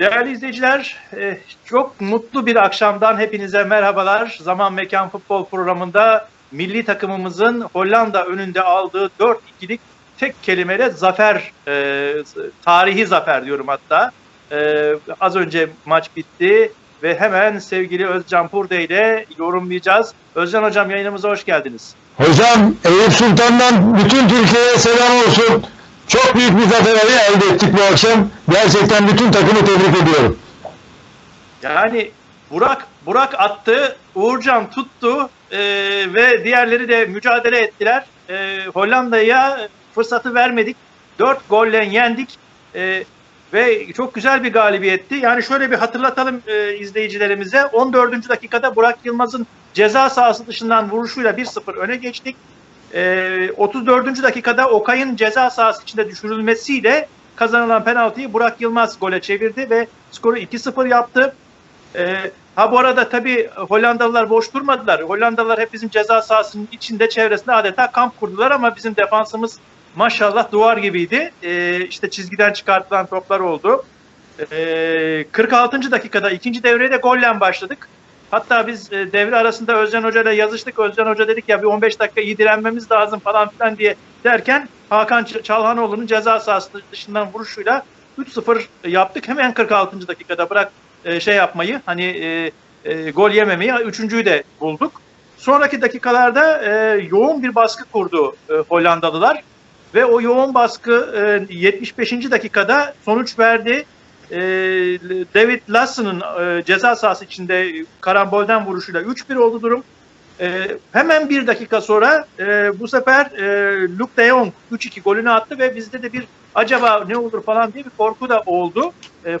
Değerli izleyiciler, e, çok mutlu bir akşamdan hepinize merhabalar. Zaman Mekan Futbol programında milli takımımızın Hollanda önünde aldığı 4-2'lik tek kelimeyle zafer, e, tarihi zafer diyorum hatta. E, az önce maç bitti ve hemen sevgili Özcan Purde ile yorumlayacağız. Özcan Hocam yayınımıza hoş geldiniz. Hocam Eyüp Sultan'dan bütün Türkiye'ye selam olsun. Çok büyük bir zafer elde ettik bu akşam. Gerçekten bütün takımı tebrik ediyorum. Yani Burak Burak attı, Uğurcan tuttu e, ve diğerleri de mücadele ettiler. E, Hollanda'ya fırsatı vermedik. 4 golle yendik E, ve çok güzel bir galibiyetti. Yani şöyle bir hatırlatalım e, izleyicilerimize. 14. dakikada Burak Yılmaz'ın ceza sahası dışından vuruşuyla 1-0 öne geçtik. E, 34. dakikada Okay'ın ceza sahası içinde düşürülmesiyle kazanılan penaltıyı Burak Yılmaz gole çevirdi ve skoru 2-0 yaptı. Ee, ha bu arada tabii Hollandalılar boş durmadılar. Hollandalılar hep bizim ceza sahasının içinde çevresinde adeta kamp kurdular ama bizim defansımız maşallah duvar gibiydi. Ee, işte çizgiden çıkartılan toplar oldu. Ee, 46. dakikada ikinci devreye de golle başladık. Hatta biz e, devre arasında Özcan Hoca ile yazıştık. Özcan Hoca dedik ya bir 15 dakika iyi direnmemiz lazım falan filan diye derken Hakan Çalhanoğlu'nun ceza sahası dışından vuruşuyla 3-0 yaptık. Hemen 46. dakikada bırak e, şey yapmayı hani e, e, gol yememeyi üçüncüyü de bulduk. Sonraki dakikalarda e, yoğun bir baskı kurdu e, Hollandalılar ve o yoğun baskı e, 75. dakikada sonuç verdi. E, David Lassen'ın e, ceza sahası içinde karambolden vuruşuyla 3-1 oldu durum. E, hemen bir dakika sonra bu sefer Luke de Jong 3-2 golünü attı ve bizde de bir acaba ne olur falan diye bir korku da oldu.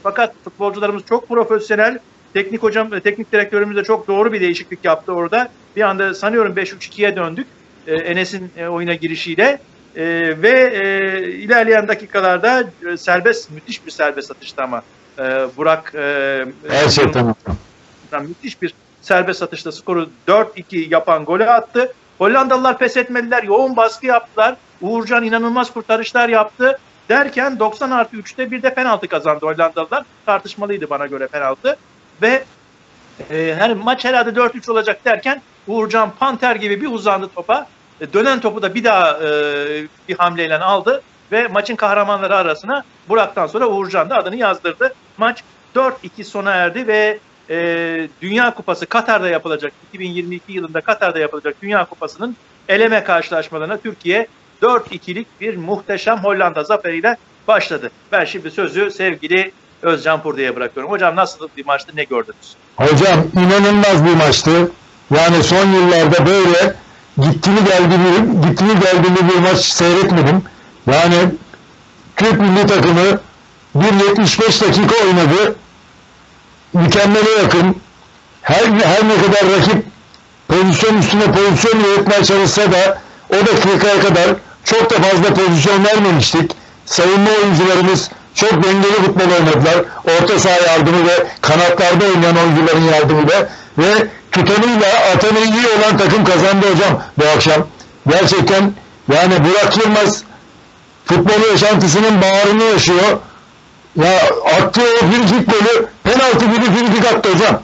Fakat futbolcularımız çok profesyonel. Teknik hocam, e, teknik direktörümüz de çok doğru bir değişiklik yaptı orada. Bir anda sanıyorum 5-3-2'ye döndük. Enes'in e, oyuna girişiyle. E, ve e, ilerleyen dakikalarda e, serbest, müthiş bir serbest atıştı ama. E, Burak e, Gerçekten. Hollanda'dan müthiş bir serbest atışta skoru 4-2 yapan golü attı. Hollandalılar pes etmediler. Yoğun baskı yaptılar. Uğurcan inanılmaz kurtarışlar yaptı. Derken 90 artı 3'te bir de penaltı kazandı Hollandalılar. Tartışmalıydı bana göre penaltı. Ve e, her maç herhalde 4-3 olacak derken Uğurcan Panter gibi bir uzandı topa. E, dönen topu da bir daha e, bir hamleyle aldı. Ve maçın kahramanları arasına Burak'tan sonra Uğurcan da adını yazdırdı. Maç 4-2 sona erdi ve e, Dünya Kupası Katar'da yapılacak 2022 yılında Katar'da yapılacak Dünya Kupası'nın eleme karşılaşmalarına Türkiye 4-2'lik bir muhteşem Hollanda zaferiyle başladı. Ben şimdi sözü sevgili Özcan Purdu'ya bırakıyorum. Hocam nasıl bir maçtı ne gördünüz? Hocam inanılmaz bir maçtı. Yani son yıllarda böyle gittini geldiğini, gittini geldiğini bir maç seyretmedim. Yani Türk milli takımı 1.75 dakika oynadı. Mükemmele yakın. Her, her ne kadar rakip pozisyon üstüne pozisyon üretmeye çalışsa da o dakikaya kadar çok da fazla pozisyon vermemiştik. Savunma oyuncularımız çok dengeli futbol oynadılar. Orta saha yardımı ve kanatlarda oynayan oyuncuların yardımıyla ve tutanıyla atanı iyi olan takım kazandı hocam bu akşam. Gerçekten yani Burak Yılmaz futbol yaşantısının bağrını yaşıyor. Ya attığı o frikik golü penaltı gibi frikik attı hocam.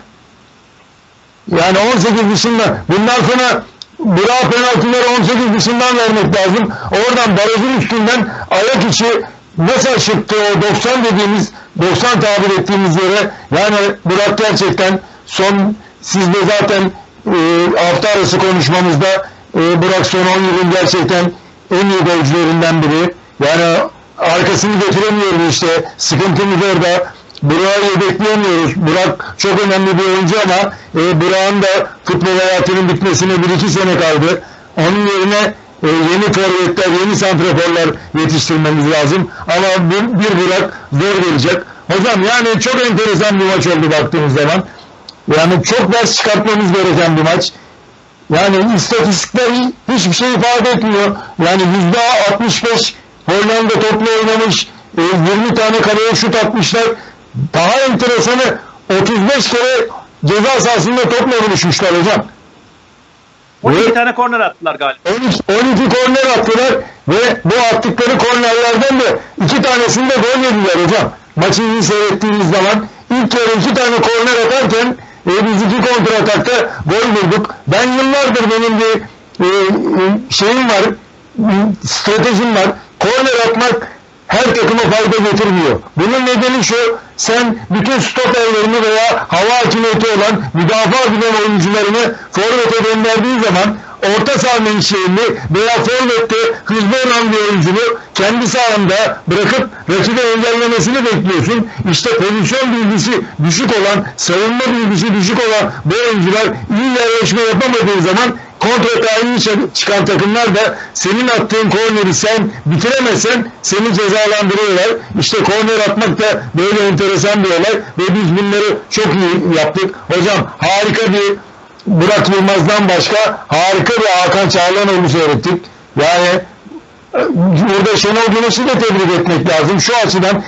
Yani 18 dışında bundan sonra Burak penaltıları 18 dışından vermek lazım. Oradan barajın üstünden ayak içi nasıl şıktı o 90 dediğimiz 90 tabir ettiğimiz yere yani Burak gerçekten son siz de zaten e, hafta arası konuşmamızda e, Burak son 10 yılın gerçekten en iyi golcülerinden biri. Yani arkasını getiremiyoruz işte. Sıkıntımız orada. Burak'ı yedekleyemiyoruz. Burak çok önemli bir oyuncu ama e, Burak'ın da futbol hayatının bitmesine 1-2 sene kaldı. Onun yerine e, yeni forvetler, yeni santraforlar yetiştirmemiz lazım. Ama bir, bir Burak zor gelecek. Hocam yani çok enteresan bir maç oldu baktığımız zaman. Yani çok ders çıkartmamız gereken bir maç. Yani istatistikler hiçbir şey ifade etmiyor. Yani yüzde 65 Hollanda toplu oynamış, e, 20 tane kaleye şut atmışlar. Daha enteresanı 35 kere ceza sahasında topla buluşmuşlar hocam. 12 tane korner attılar galiba. 12, 12 korner attılar ve bu attıkları kornerlerden de iki tanesinde gol yediler hocam. maçı iyi seyrettiğimiz zaman ilk yarı iki tane korner atarken e, biz iki kontra atakta gol bulduk. Ben yıllardır benim bir e, e, şeyim var, e, stratejim var. Korner atmak her takıma fayda getirmiyor. Bunun nedeni şu, sen bütün stoperlerini veya hava hakimiyeti olan müdafaa bilen oyuncularını forvete gönderdiğin zaman orta saha menşeini veya forvette hızlı olan bir oyuncunu kendi sahanda bırakıp rakibi engellemesini bekliyorsun. İşte pozisyon bilgisi düşük olan, savunma bilgisi düşük olan bu oyuncular iyi yerleşme yapamadığı zaman kontratağı iyi çı- çıkan takımlar da senin attığın korneri sen bitiremezsen seni cezalandırıyorlar. İşte korner atmak da böyle enteresan bir olay ve biz bunları çok iyi yaptık. Hocam harika bir Burak Yılmaz'dan başka harika bir Hakan Çağlanoğlu seyrettik. Yani Şenol Güneş'i de tebrik etmek lazım. Şu açıdan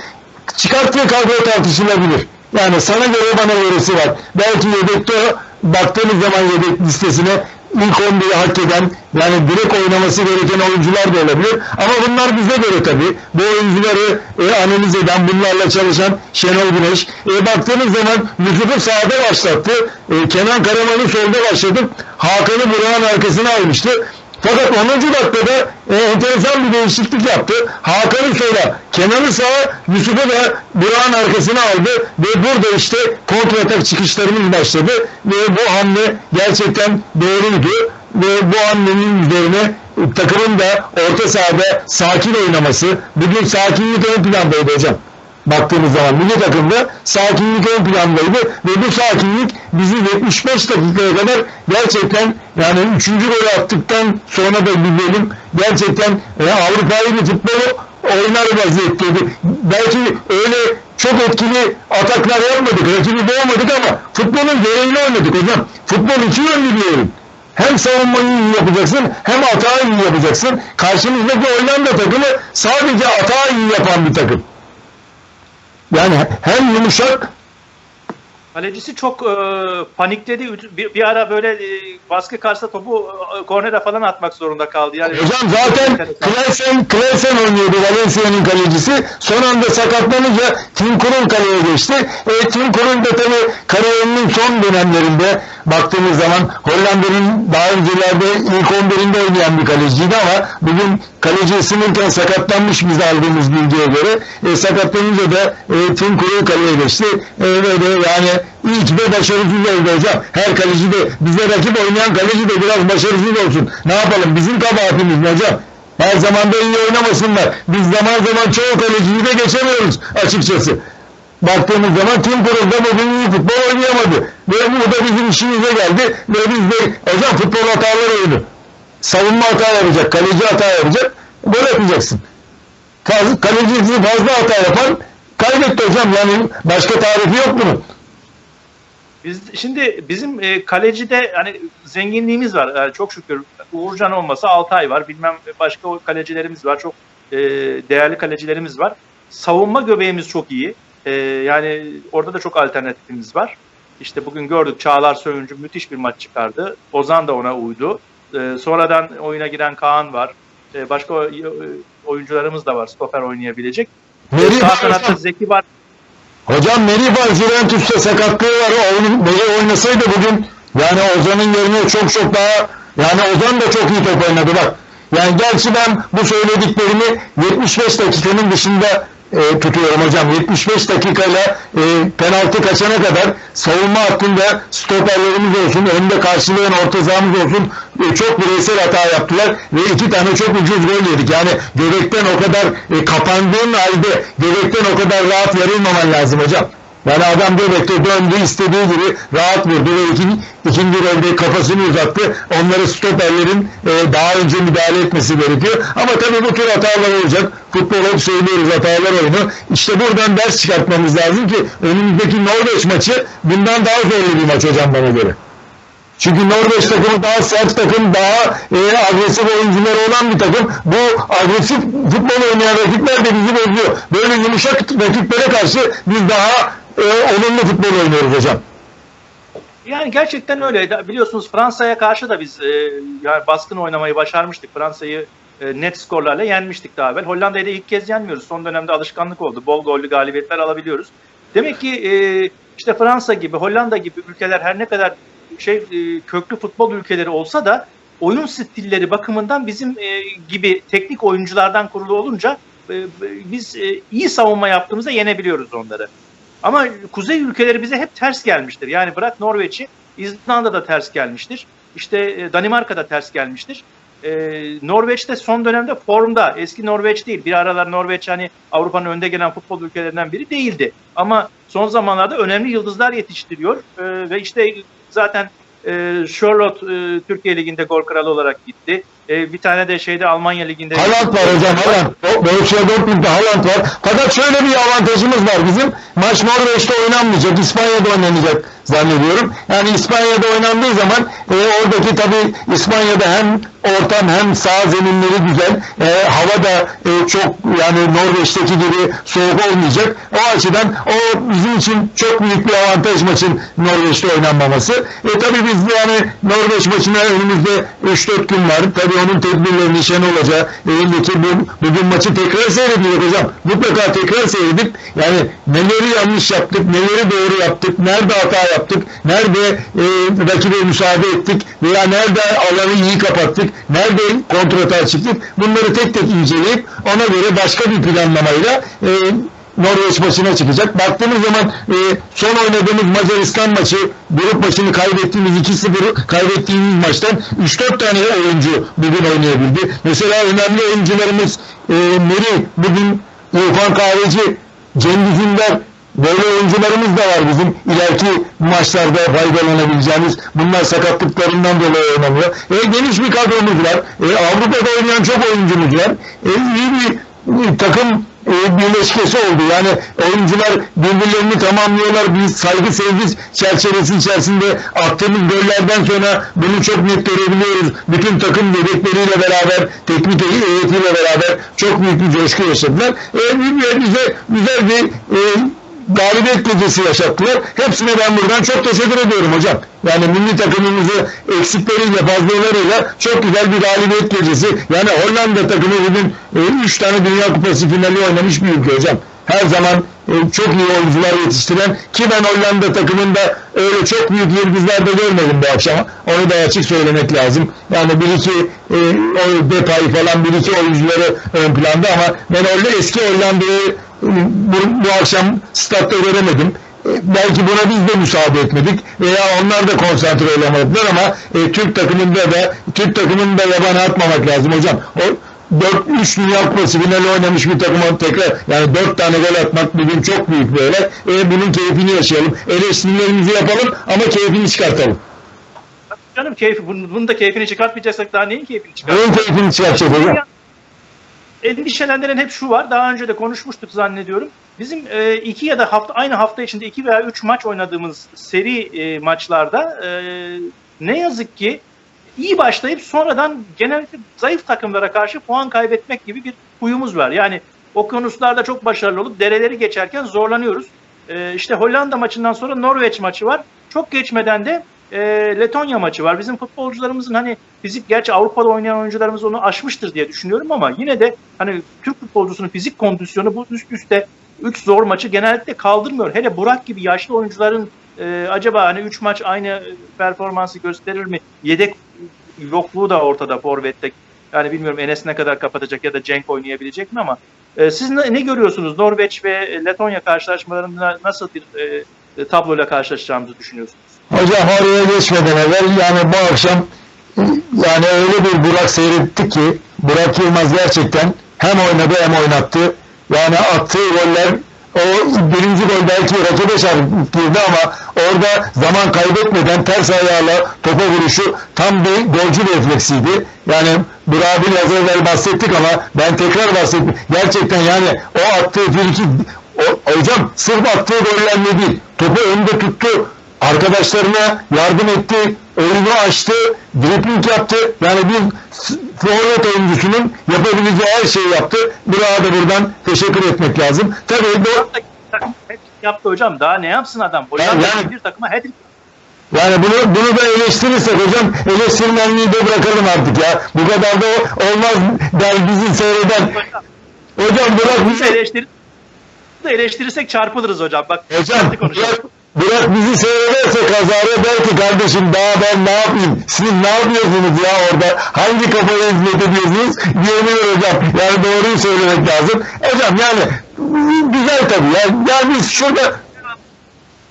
çıkarttığı kadro tartışılabilir. Yani sana göre bana göresi var. Belki yedekte baktığımız zaman yedek listesine ilk 11'i hak eden yani direkt oynaması gereken oyuncular da olabilir. Ama bunlar bize göre tabii. Bu oyuncuları e, analiz eden, bunlarla çalışan Şenol Güneş. E, baktığınız zaman Yusuf'u sağda başlattı. E, Kenan Karaman'ı solda başladı. Hakan'ı Burak'ın arkasına almıştı. Fakat 10. dakikada e, enteresan bir değişiklik yaptı. Hakan'ı sola, Kenan'ı sağa, Yusuf'u da Burak'ın arkasına aldı ve burada işte kontratak çıkışlarımız başladı ve bu hamle gerçekten doğruydu ve bu hamlenin üzerine takımın da orta sahada sakin oynaması, bugün sakinlik ön plandaydı hocam baktığımız zaman milli takımda sakinlik ön plandaydı ve bu sakinlik bizi 75 dakikaya kadar gerçekten yani 3. golü attıktan sonra da bir gerçekten e, Avrupa'yı bir futbolu oynar vaziyetteydi. Belki öyle çok etkili ataklar yapmadık, rakibi boğmadık ama futbolun gereğini oynadık hocam. Futbol iki yönlü bir oyun. Hem savunmayı iyi yapacaksın hem atağı iyi yapacaksın. Karşımızdaki Hollanda takımı sadece atağı iyi yapan bir takım. Yani hem yumuşak Kalecisi çok e, panikledi. Bir, bir ara böyle e, baskı karşısında topu e, kornere falan atmak zorunda kaldı. Yani hocam zaten Klesen, Klesen oynuyordu Valencia'nın kalecisi. Son anda sakatlanınca Tim Krul kaleye geçti. E, Tim Krul da tabi kariyerinin son dönemlerinde baktığımız zaman Hollanda'nın daha öncelerde ilk 11'inde oynayan bir kaleciydi ama bugün kaleci ısınırken sakatlanmış biz aldığımız bilgiye göre. E, sakatlanınca da e, Tim Krul kaleye geçti. E, ve de yani ki de başarısız oldu hocam. Her kaleci de bize rakip oynayan kaleci de biraz başarısız olsun. Ne yapalım bizim kabahatimiz mi hocam? Her zaman da iyi oynamasınlar. Biz zaman zaman çoğu kaleciyi de geçemiyoruz açıkçası. Baktığımız zaman Tim Krul da bugün iyi futbol oynayamadı. Ve bu da bizim işimize geldi. Ve biz de hocam futbol hataları oyunu. Savunma hata yapacak, kaleci hata yapacak. Yapacaksın. Faz- Kalecisi fazla hata yapan kaybetti hocam. Yani başka tarifi yok bunun. Biz şimdi bizim e, kalecide hani zenginliğimiz var. Yani çok şükür Uğurcan olmasa Altay var. Bilmem başka kalecilerimiz var. Çok e, değerli kalecilerimiz var. Savunma göbeğimiz çok iyi. E, yani orada da çok alternatifimiz var. İşte bugün gördük Çağlar Söyüncü müthiş bir maç çıkardı. Ozan da ona uydu. E, sonradan oyuna giren Kaan var. E, başka oyuncularımız da var stoper oynayabilecek. Merih Sağ kanatta. Zeki var. Hocam Merih var Juventus'ta sakatlığı var. Oyun, Merih oynasaydı bugün yani Ozan'ın yerine çok çok daha yani Ozan da çok iyi top oynadı bak. Yani gerçi ben bu söylediklerimi 75 dakikanın dışında e, tutuyorum hocam. 75 dakikayla e, penaltı kaçana kadar savunma hattında stoperlerimiz olsun, önde karşılayan orta sahamız olsun e, çok bireysel hata yaptılar ve iki tane çok ucuz gol yedik. Yani göbekten o kadar e, kapandığın halde göbekten o kadar rahat yarılmaman lazım hocam. Yani adam göbekte döndü istediği gibi rahat vurdu ve ikinci, ikinci golde kafasını uzattı. Onları stoperlerin e, daha önce müdahale etmesi gerekiyor. Ama tabii bu tür hatalar olacak. Futbol hep söylüyoruz hatalar oyunu. İşte buradan ders çıkartmamız lazım ki önümüzdeki Norveç maçı bundan daha zorlu bir maç hocam bana göre. Çünkü Norveç takımı daha sert takım, daha e, agresif oyuncuları olan bir takım. Bu agresif futbol oynayan rakipler de bizi bozuyor. Böyle yumuşak rakiplere karşı biz daha e, olumlu futbol oynuyoruz hocam. Yani gerçekten öyle. Biliyorsunuz Fransa'ya karşı da biz e, yani baskın oynamayı başarmıştık. Fransa'yı e, net skorlarla yenmiştik daha evvel. Hollanda'yı da ilk kez yenmiyoruz. Son dönemde alışkanlık oldu. Bol gollü galibiyetler alabiliyoruz. Demek ki e, işte Fransa gibi, Hollanda gibi ülkeler her ne kadar şey e, köklü futbol ülkeleri olsa da oyun stilleri bakımından bizim e, gibi teknik oyunculardan kurulu olunca e, biz e, iyi savunma yaptığımızda yenebiliyoruz onları. Ama kuzey ülkeleri bize hep ters gelmiştir. Yani bırak Norveç'i, İzlanda'da ters gelmiştir. İşte e, Danimarka'da ters gelmiştir. E, Norveç'te son dönemde formda. Eski Norveç değil. Bir aralar Norveç hani Avrupa'nın önde gelen futbol ülkelerinden biri değildi. Ama son zamanlarda önemli yıldızlar yetiştiriyor. E, ve işte zaten e, Charlotte e, Türkiye Ligi'nde gol kralı olarak gitti. E, bir tane de şeyde Almanya Ligi'nde Haaland var hocam Haaland. Borussia Dortmund'da Haaland var. Fakat şöyle bir avantajımız var bizim. Maç Norveç'te oynanmayacak. İspanya'da oynanacak zannediyorum. Yani İspanya'da oynandığı zaman e, oradaki tabii İspanya'da hem ortam hem sağ zeminleri güzel. E, hava da e, çok yani Norveç'teki gibi soğuk olmayacak. O açıdan o bizim için çok büyük bir avantaj maçın Norveç'te oynanmaması. E tabii biz yani Norveç maçına önümüzde 3-4 gün var. Tabii onun tedbirlerini Şenol Hoca elindeki bu, bugün maçı tekrar seyrediyor hocam. Mutlaka tekrar seyredip yani neleri yanlış yaptık, neleri doğru yaptık, nerede hata yaptık, nerede e, rakibe müsaade ettik veya nerede alanı iyi kapattık, nerede kontrata çıktık. Bunları tek tek inceleyip ona göre başka bir planlamayla e, Norveç maçına çıkacak. Baktığımız zaman e, son oynadığımız Macaristan maçı grup maçını kaybettiğimiz 2-0 kaybettiğimiz maçtan 3-4 tane oyuncu bugün oynayabildi. Mesela önemli oyuncularımız e, Meri bugün İrfan Kahveci, Cengiz Ünder Böyle oyuncularımız da var bizim ileriki maçlarda faydalanabileceğimiz. Bunlar sakatlıklarından dolayı oynamıyor. E, geniş bir kadromuz var. E, Avrupa'da oynayan çok oyuncumuz var. E, iyi bir, bir takım e, birleşkesi oldu. Yani oyuncular birbirlerini tamamlıyorlar. Bir saygı sevgi çerçevesi içerisinde attığımız gollerden sonra bunu çok net görebiliyoruz. Bütün takım yedekleriyle beraber, teknik heyetiyle beraber çok büyük bir coşku yaşadılar. E, bize güzel bir e, galibiyet gecesi yaşattılar. Hepsine ben buradan çok teşekkür ediyorum hocam. Yani milli takımımızı eksikleriyle fazlalarıyla çok güzel bir galibiyet gecesi. Yani Hollanda takımı bugün 3 tane Dünya Kupası finali oynamış bir ülke hocam. Her zaman e, çok iyi oyuncular yetiştiren ki ben Hollanda takımında öyle çok büyük yıldızlar da görmedim bu akşam. Onu da açık söylemek lazım. Yani bir iki e, o Depay falan bir iki oyuncuları ön planda ama ben öyle eski Hollanda'yı bu, bu akşam statta göremedim. E, belki buna biz de müsaade etmedik veya onlar da konsantre olamadılar ama e, Türk takımında da Türk takımını da yabana atmamak lazım hocam. O 4-3 Dünya Kupası finali oynamış bir takıma tekrar yani 4 tane gol atmak bugün çok büyük bir olay. E, bunun keyfini yaşayalım. Eleştirilerimizi yapalım ama keyfini çıkartalım. Canım keyfi, bunun, bunun da keyfini çıkartmayacaksak daha neyin keyfini çıkartacağız? Neyin keyfini çıkartacağız hocam? Endişelendiren hep şu var. Daha önce de konuşmuştuk zannediyorum. Bizim e, iki ya da hafta aynı hafta içinde iki veya üç maç oynadığımız seri e, maçlarda e, ne yazık ki iyi başlayıp sonradan genellikle zayıf takımlara karşı puan kaybetmek gibi bir huyumuz var. Yani okyanuslarda çok başarılı olup dereleri geçerken zorlanıyoruz. E, işte Hollanda maçından sonra Norveç maçı var. Çok geçmeden de e, Letonya maçı var. Bizim futbolcularımızın hani fizik gerçi Avrupa'da oynayan oyuncularımız onu aşmıştır diye düşünüyorum ama yine de hani Türk futbolcusunun fizik kondisyonu bu üst üste 3 zor maçı genellikle kaldırmıyor. Hele Burak gibi yaşlı oyuncuların e, acaba hani 3 maç aynı performansı gösterir mi? Yedek yokluğu da ortada forvette. Yani bilmiyorum Enes ne kadar kapatacak ya da Cenk oynayabilecek mi ama e, siz ne, ne görüyorsunuz? Norveç ve Letonya karşılaşmalarında nasıl bir e, tabloyla karşılaşacağımızı düşünüyorsunuz? Hocam oraya geçmeden evvel yani bu akşam yani öyle bir Burak seyretti ki Burak Yılmaz gerçekten hem oynadı hem oynattı. Yani attığı goller o birinci gol belki rakibe çarpıp girdi ama orada zaman kaybetmeden ters ayağıyla topa vuruşu tam bir golcü refleksiydi. Yani Burak'ı biraz evvel bahsettik ama ben tekrar bahsettim. Gerçekten yani o attığı friki o, hocam sırf attığı gollerle değil topu önde tuttu arkadaşlarına yardım etti, oyunu açtı, dripling yaptı. Yani bir forvet oyuncusunun yapabileceği her şeyi yaptı. Burak'a da buradan teşekkür etmek lazım. Tabii bu yaptı hocam. Daha ne yapsın adam? Hollanda Yani- bir takıma hat Yani bunu bunu da eleştirirsek hocam eleştirmenliği de bırakalım artık ya. Bu kadar da o- olmaz der bizi seyreden. Hocam, bırak Biz bizi, eleştir eleştirirsek çarpılırız hocam. Bak hocam konuşalım. Bırak, bizi seyrederse kazara der ki kardeşim daha ben ne yapayım? Siz ne yapıyorsunuz ya orada? Hangi kafaya hizmet ediyorsunuz? Diyemiyor hocam. Yani doğruyu söylemek lazım. Hocam yani güzel tabii ya. Yani biz şurada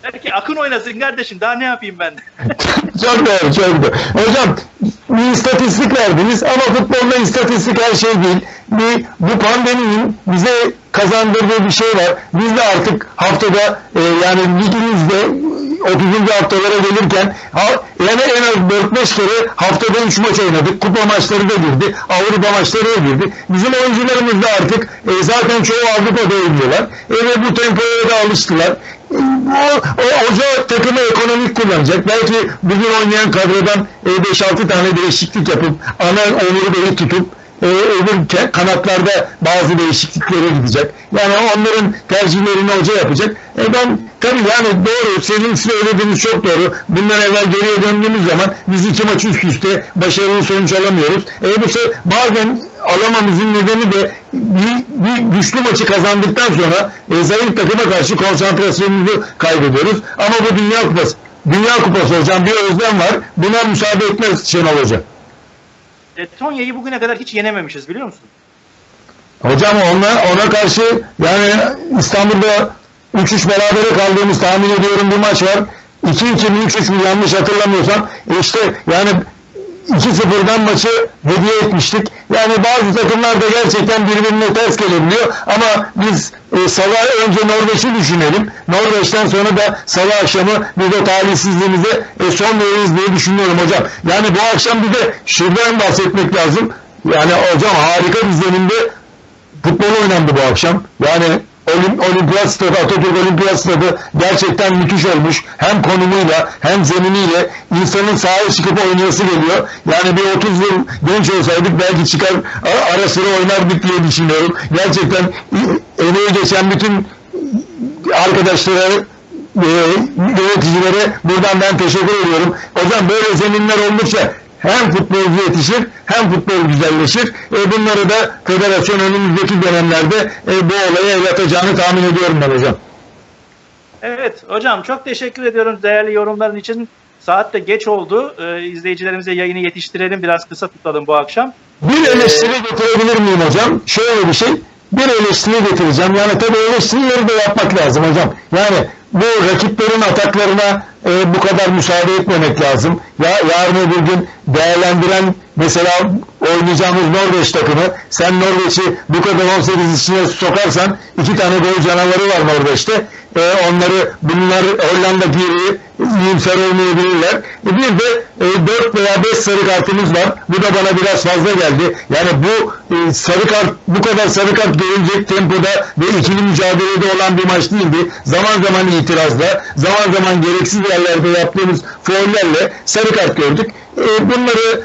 Belki Akın oynasın kardeşim daha ne yapayım ben? çok doğru, çok doğru. Hocam bir istatistik verdiniz ama futbolda istatistik her şey değil. Bir, bu pandeminin bize kazandırdığı bir şey var. Biz de artık haftada e, yani ligimizde 30. haftalara gelirken yani en az 4-5 kere haftada 3 maç oynadık. Kupa maçları da girdi. Avrupa maçları da girdi. Bizim oyuncularımız da artık e, zaten çoğu Avrupa'da oynuyorlar. E, bu tempoya da alıştılar. E, o, o hoca takımı ekonomik kullanacak. Belki bugün oynayan kadrodan e, 5-6 tane değişiklik yapıp ana omuriliği tutup e, öbür ke- kanatlarda bazı değişikliklere gidecek. Yani onların tercihlerini hoca yapacak. E ben tabii yani doğru sizin söylediğiniz çok doğru. Bundan evvel geriye döndüğümüz zaman biz iki maç üst üste başarılı sonuç alamıyoruz. E bu se- bazen alamamızın nedeni de bir, bir güçlü maçı kazandıktan sonra e, zayıf takıma karşı konsantrasyonumuzu kaybediyoruz. Ama bu Dünya Kupası. Dünya Kupası hocam bir özlem var. Buna müsaade etmez Şenol Hoca. Letonya'yı bugüne kadar hiç yenememişiz biliyor musun? Hocam ona, ona karşı yani İstanbul'da 3-3 berabere kaldığımız tahmin ediyorum bir maç var. 2-2 mi 3-3 mü yanlış hatırlamıyorsam E işte yani 2-0'dan maçı hediye etmiştik. Yani bazı takımlar da gerçekten birbirine ters gelebiliyor ama biz e, salı önce Norveç'i düşünelim. Norveç'ten sonra da salı akşamı bir de talihsizliğimize e, son veririz diye düşünüyorum hocam. Yani bu akşam bir de şuradan bahsetmek lazım. Yani hocam harika bir zeminde futbol oynandı bu akşam. Yani Olim, Olimpiyat Stadı, Atatürk Olimpiyat Stadı gerçekten müthiş olmuş. Hem konumuyla hem zeminiyle insanın sahaya çıkıp oynayası geliyor. Yani bir 30 yıl genç olsaydık belki çıkar ara sıra oynardık diye düşünüyorum. Gerçekten emeği geçen bütün arkadaşlara e, yöneticilere buradan ben teşekkür ediyorum. Hocam böyle zeminler oldukça hem futbolcu yetişir hem futbol güzelleşir. E, bunları da federasyon önümüzdeki dönemlerde e, bu olaya el atacağını tahmin ediyorum ben hocam. Evet hocam çok teşekkür ediyorum değerli yorumların için. Saat de geç oldu. Ee, izleyicilerimize yayını yetiştirelim. Biraz kısa tutalım bu akşam. Bir eleştiri getirebilir miyim hocam? Şöyle bir şey. Bir eleştiri getireceğim. Yani tabii eleştirileri de yapmak lazım hocam. Yani bu rakiplerin ataklarına e, bu kadar müsaade etmemek lazım. Ya yarın öbür gün değerlendiren mesela oynayacağımız Norveç takımı sen Norveç'i bu kadar 18 içine sokarsan iki tane gol canavarı var Norveç'te. E, onları bunlar Hollanda gibi iyimser olmayabilirler. E, bir de e, 4 veya 5 sarı kartımız var. Bu da bana biraz fazla geldi. Yani bu e, sarı kart bu kadar sarı kart görülecek tempoda ve ikili mücadelede olan bir maç değildi. Zaman zaman itirazla, zaman zaman gereksiz yerlerde yaptığımız faullerle sarı kart gördük. E, bunları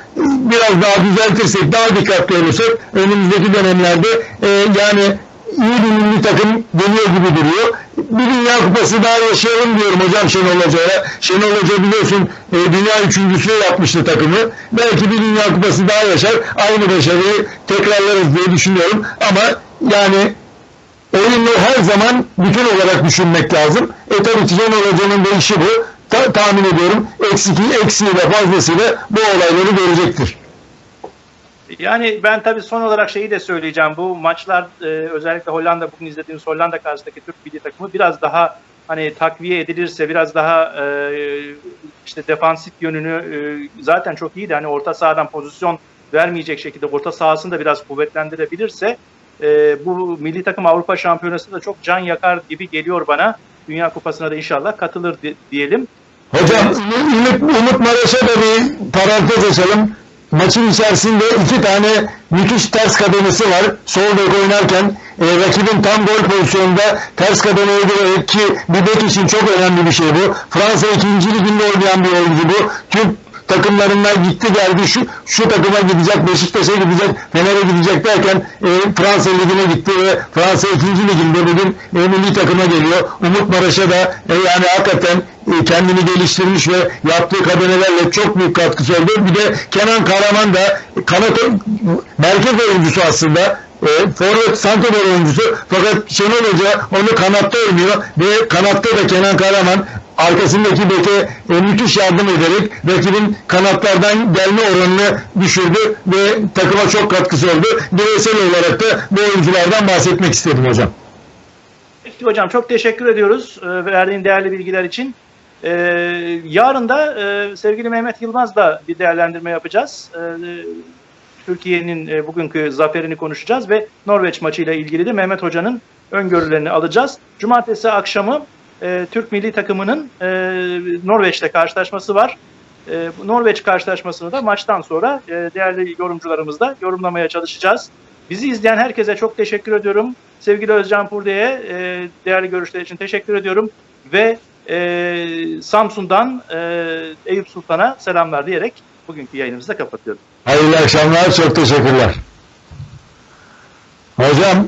biraz daha düzeltirsek, daha dikkatli olursak önümüzdeki dönemlerde e, yani iyi bir milli takım geliyor gibi duruyor. Bir Dünya Kupası daha yaşayalım diyorum hocam Şenol Hoca'ya. Şenol Hoca biliyorsun e, dünya üçüncüsü yapmıştı takımı. Belki bir Dünya Kupası daha yaşar. Aynı başarıyı tekrarlarız diye düşünüyorum. Ama yani oyunu her zaman bütün olarak düşünmek lazım. E tabii ki Şenol Hoca'nın da işi bu. Ta- tahmin ediyorum eksik, eksiğiyle fazlasıyla bu olayları görecektir. Yani ben tabii son olarak şeyi de söyleyeceğim. Bu maçlar e, özellikle Hollanda bugün izlediğimiz Hollanda karşısındaki Türk milli takımı biraz daha hani takviye edilirse biraz daha e, işte defansif yönünü e, zaten çok iyiydi. Hani orta sahadan pozisyon vermeyecek şekilde orta sahasını da biraz kuvvetlendirebilirse bu milli takım Avrupa Şampiyonası da çok can yakar gibi geliyor bana. Dünya Kupası'na da inşallah katılır di- diyelim. Hocam Umut, Umut Maraş'a da bir parantez açalım. Maçın içerisinde iki tane müthiş ters kademesi var. Sol bek oynarken e, rakibin tam gol pozisyonunda ters kademeye girerek ki bir bek için çok önemli bir şey bu. Fransa 2. liginde oynayan bir oyuncu bu. Türk takımlarından gitti geldi şu şu takıma gidecek Beşiktaş'a gidecek Fener'e gidecek derken e, Fransa ligine gitti ve Fransa 2. liginde bugün e, milli takıma geliyor. Umut Maraş'a da e, yani hakikaten kendini geliştirmiş ve yaptığı kademelerle çok büyük katkısı oldu. Bir de Kenan Karaman da kanat merkez oyuncusu aslında. E, forvet santrafor oyuncusu fakat Şenol Hoca onu kanatta oynuyor ve kanatta da Kenan Karaman arkasındaki beke e, müthiş yardım ederek rakibin kanatlardan gelme oranını düşürdü ve takıma çok katkısı oldu. Bireysel olarak da bu oyunculardan bahsetmek istedim hocam. Peki hocam çok teşekkür ediyoruz e, verdiğin değerli bilgiler için. E, yarın da e, sevgili Mehmet Yılmaz'la bir değerlendirme yapacağız. E, Türkiye'nin e, bugünkü zaferini konuşacağız ve Norveç maçıyla ilgili de Mehmet Hoca'nın öngörülerini alacağız. Cumartesi akşamı e, Türk milli takımının e, Norveç'te karşılaşması var. E, Norveç karşılaşmasını da maçtan sonra e, değerli yorumcularımızla yorumlamaya çalışacağız. Bizi izleyen herkese çok teşekkür ediyorum. Sevgili Özcan Purde'ye e, değerli görüşler için teşekkür ediyorum. Ve e, Samsun'dan e, Eyüp Sultan'a selamlar diyerek bugünkü yayınımızı da kapatıyorum. Hayırlı akşamlar, çok teşekkürler. Hocam